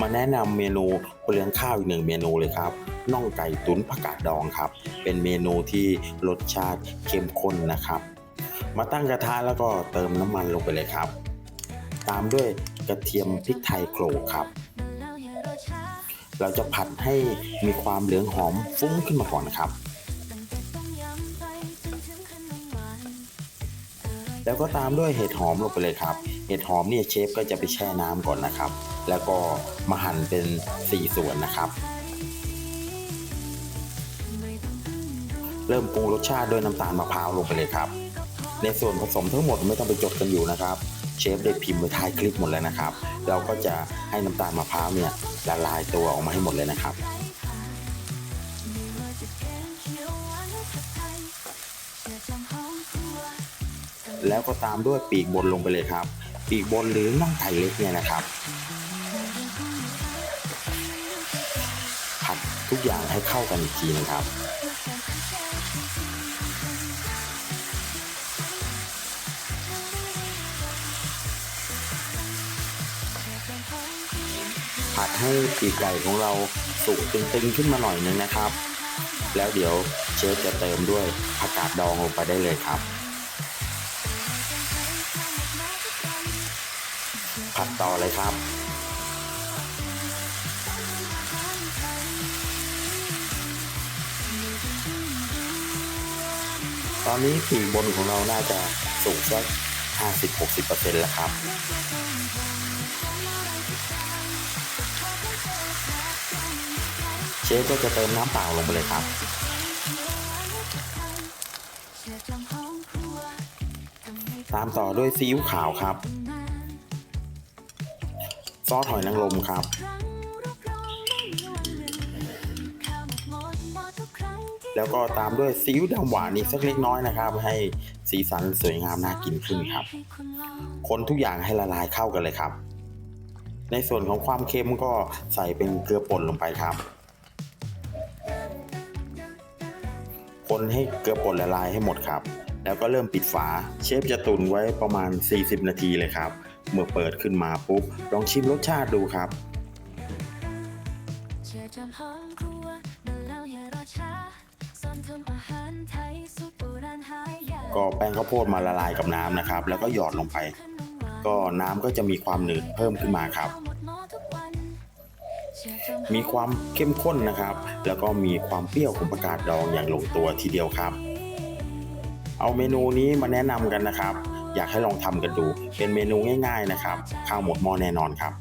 มาแนะนำเมนูเลี้ยงข้าวอีกหนึ่งเมนูเลยครับน่องไก่ตุ๋นผักกาดดองครับ เป็นเมนูที่รสชาติเข้มข้นนะครับ มาตั้งกระทะแล้วก็เติมน้ำมันลงไปเลยครับ ตามด้วยกระเทียมพริกไทยโขลกครับ เราจะผัดให้มีความเหลืองหอมฟุ้งขึ้นมาก่อนนะครับ แล้วก็ตามด้วยเห็ดหอมลงไปเลยครับ เห็ดหอมเนี่ยเชฟก็จะไปแช่น้ำก่อนนะครับ แล้วก็มาหั่นเป็น4ส่วนนะครับ เริ่มปรุงรสชาติด้วยน้ำตาลมะพร้าวลงไปเลยครับ ในส่วนผสมทั้งหมดไม่ต้องไปจดกันอยู่นะครับเชฟได้พิมพ์ไว้ท้ายคลิปหมดแล้วนะครับ เราก็จะให้น้ำตาลมะพร้าวเนี่ยละลายตัวออกมาให้หมดเลยนะครับ แล้วก็ตามด้วยปีกบนลงไปเลยครับ ปีกบนหรือน่องไก่เล็กเนี่ยนะครับ ผัดทุกอย่างให้เข้ากันอีกทีนะครับผัดให้ปีกไก่ของเราสุกตึงๆขึ้นมาหน่อยนึงนะครับ แล้วเดี๋ยวเชฟจะเติมด้วยผักกาดดองลงไปได้เลยครับ ผัดต่อเลยครับ ตอนนี้ปีบนของเราน่าจะสุกสัก50-60%แล้วครับเชฟก็จะเติมน้ำเปล่าลงไปเลยครับ ตามต่อด้วยซีอิ๊วขาวครับ ซอสหอยนางรมครับ แล้วก็ตามด้วยซีอิ๊วดำหวานอีกสักเล็กน้อยนะครับ ให้สีสันสวยงามน่ากินขึ้นครับ คนทุกอย่างให้ละลายเข้ากันเลยครับ ในส่วนของความเค็มก็ใส่เป็นเกลือป่นลงไปครับ คนให้เกลือป่นละลายให้หมดครับ แล้วก็เริ่มปิดฝา เชฟจะตุนไว้ประมาณ 40 นาทีเลยครับ เมื่อเปิดขึ้นมาปุ๊บลองชิมรสชาติดูครับก็แป้งข้าวโพดมาละลายกับน้ำนะครับ แล้วก็หยอดลงไป ก็น้ำก็จะมีความหนืดเพิ่มขึ้นมาครับ มีความเข้มข้นนะครับ แล้วก็มีความเปรี้ยวของประกาศดองอย่างลงตัวทีเดียวครับ เอาเมนูนี้มาแนะนำกันนะครับ อยากให้ลองทำกันดู เป็นเมนูง่าย ๆนะครับ ข้าวหมดหม้อแน่นอนครับ